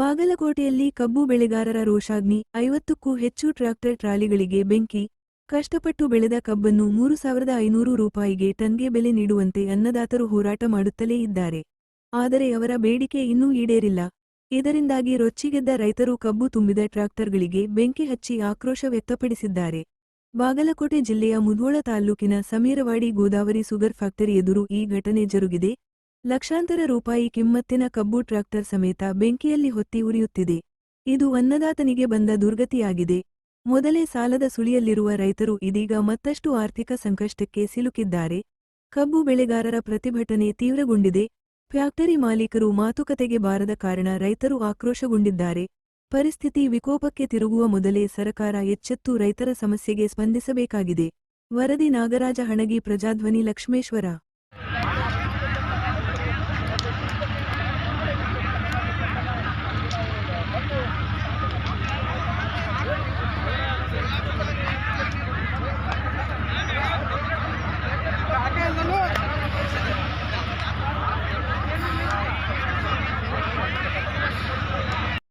ಬಾಗಲಕೋಟೆಯಲ್ಲಿ ಕಬ್ಬು ಬೆಳೆಗಾರರ ರೋಷಾಗ್ನಿ ಐವತ್ತಕ್ಕೂ ಹೆಚ್ಚು ಟ್ರ್ಯಾಕ್ಟರ್ ಟ್ರಾಲಿಗಳಿಗೆ ಬೆಂಕಿ, ಕಷ್ಟಪಟ್ಟು ಬೆಳೆದ ಕಬ್ಬನ್ನು ಮೂರು ಸಾವಿರದ ಐನೂರು ರೂಪಾಯಿಗೆ ಟನ್ಗೆ ಬೆಲೆ ನೀಡುವಂತೆ ಅನ್ನದಾತರು ಹೋರಾಟ ಮಾಡುತ್ತಲೇ ಇದ್ದಾರೆ. ಆದರೆ ಅವರ ಬೇಡಿಕೆ ಇನ್ನೂ ಈಡೇರಿಲ್ಲ. ಇದರಿಂದಾಗಿ ರೊಚ್ಚಿಗೆದ್ದ ರೈತರು ಕಬ್ಬು ತುಂಬಿದ ಟ್ರ್ಯಾಕ್ಟರ್ಗಳಿಗೆ ಬೆಂಕಿ ಹಚ್ಚಿ ಆಕ್ರೋಶ ವ್ಯಕ್ತಪಡಿಸಿದ್ದಾರೆ. ಬಾಗಲಕೋಟೆ ಜಿಲ್ಲೆಯ ಮುಧೋಳ ತಾಲ್ಲೂಕಿನ ಸಮೀರವಾಡಿ ಗೋದಾವರಿ ಸುಗರ್ ಫ್ಯಾಕ್ಟರಿ ಎದುರು ಈ ಘಟನೆ ಜರುಗಿದೆ. ಲಕ್ಷಾಂತರ ರೂಪಾಯಿ ಕಿಮ್ಮತ್ತಿನ ಕಬ್ಬು ಟ್ರ್ಯಾಕ್ಟರ್ ಸಮೇತ ಬೆಂಕಿಯಲ್ಲಿ ಹೊತ್ತಿ ಉರಿಯುತ್ತಿದೆ. ಇದು ಅನ್ನದಾತನಿಗೆ ಬಂದ ದುರ್ಗತಿಯಾಗಿದೆ. ಮೊದಲೇ ಸಾಲದ ಸುಳಿಯಲ್ಲಿರುವ ರೈತರು ಇದೀಗ ಮತ್ತಷ್ಟು ಆರ್ಥಿಕ ಸಂಕಷ್ಟಕ್ಕೆ ಸಿಲುಕಿದ್ದಾರೆ. ಕಬ್ಬು ಬೆಳೆಗಾರರ ಪ್ರತಿಭಟನೆ ತೀವ್ರಗೊಂಡಿದೆ. ಫ್ಯಾಕ್ಟರಿ ಮಾಲೀಕರು ಮಾತುಕತೆಗೆ ಬಾರದ ಕಾರಣ ರೈತರು ಆಕ್ರೋಶಗೊಂಡಿದ್ದಾರೆ. ಪರಿಸ್ಥಿತಿ ವಿಕೋಪಕ್ಕೆ ತಿರುಗುವ ಮೊದಲೇ ಸರಕಾರ ಎಚ್ಚೆತ್ತು ರೈತರ ಸಮಸ್ಯೆಗೆ ಸ್ಪಂದಿಸಬೇಕಾಗಿದೆ. ವರದಿ ನಾಗರಾಜ ಹಣಗಿ ಪ್ರಜಾಧ್ವನಿ ಲಕ್ಷ್ಮೇಶ್ವರ.